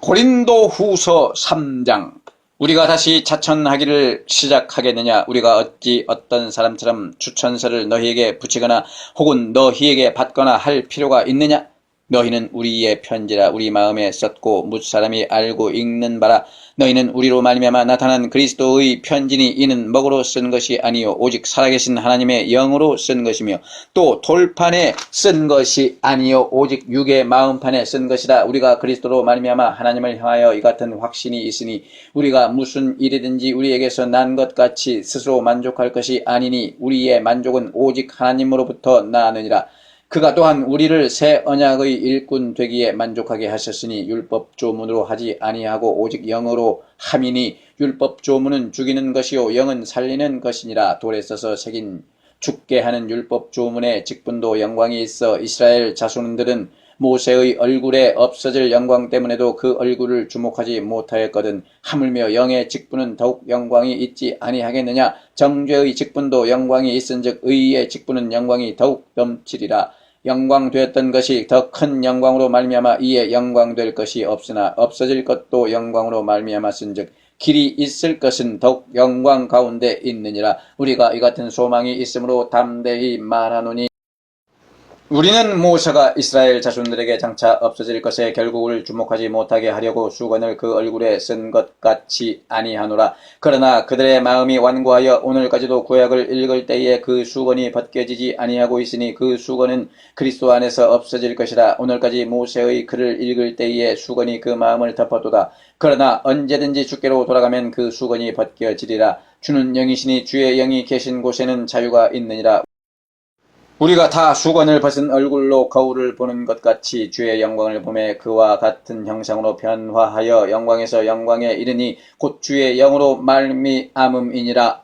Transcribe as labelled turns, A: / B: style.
A: 고린도 후서 3장. 우리가 다시 자천하기를 시작하겠느냐? 우리가 어찌 어떤 사람처럼 추천서를 너희에게 붙이거나 혹은 너희에게 받거나 할 필요가 있느냐 너희는 우리의 편지라 우리 마음에 썼고 무사람이 알고 읽는 바라. 너희는 우리로 말미암아 나타난 그리스도의 편지니 이는 먹으로 쓴 것이 아니요 오직 살아계신 하나님의 영으로 쓴 것이며 또 돌판에 쓴 것이 아니요 오직 육의 마음판에 쓴 것이다 우리가 그리스도로 말미암아 하나님을 향하여 이 같은 확신이 있으니 우리가 무슨 일이든지 우리에게서 난 것 같이 스스로 만족할 것이 아니니 우리의 만족은 오직 하나님으로부터 나느니라 그가 또한 우리를 새 언약의 일꾼 되기에 만족하게 하셨으니 율법 조문으로 하지 아니하고 오직 영으로 함이니 율법 조문은 죽이는 것이요 영은 살리는 것이니라 돌에 써서 새긴 죽게 하는 율법 조문의 직분도 영광이 있어 이스라엘 자손들은 모세의 얼굴에 없어질 영광 때문에도 그 얼굴을 주목하지 못하였거든 하물며 영의 직분은 더욱 영광이 있지 아니하겠느냐? 정죄의 직분도 영광이 있은즉 의의 직분은 영광이 더욱 넘치리라 영광 되었던 것이 더 큰 영광으로 말미암아 이에 영광 될 것이 없으나 없어질 것도 영광으로 말미암았은즉 길이 있을 것은 더욱 영광 가운데 있느니라. 우리가 이 같은 소망이 있으므로 담대히 말하노니 우리는 모세가 이스라엘 자손들에게 장차 없어질 것에 결국을 주목하지 못하게 하려고 수건을 그 얼굴에 쓴 것 같이 아니하노라. 그러나 그들의 마음이 완고하여 오늘까지도 구약을 읽을 때에 그 수건이 벗겨지지 아니하고 있으니 그 수건은 그리스도 안에서 없어질 것이라. 오늘까지 모세의 글을 읽을 때에 수건이 그 마음을 덮어도다. 그러나 언제든지 주께로 돌아가면 그 수건이 벗겨지리라. 주는 영이시니 주의 영이 계신 곳에는 자유가 있느니라. 우리가 다 수건을 벗은 얼굴로 거울을 보는 것 같이 주의 영광을 보매 그와 같은 형상으로 변화하여 영광에서 영광에 이르니 곧 주의 영으로 말미암음이니라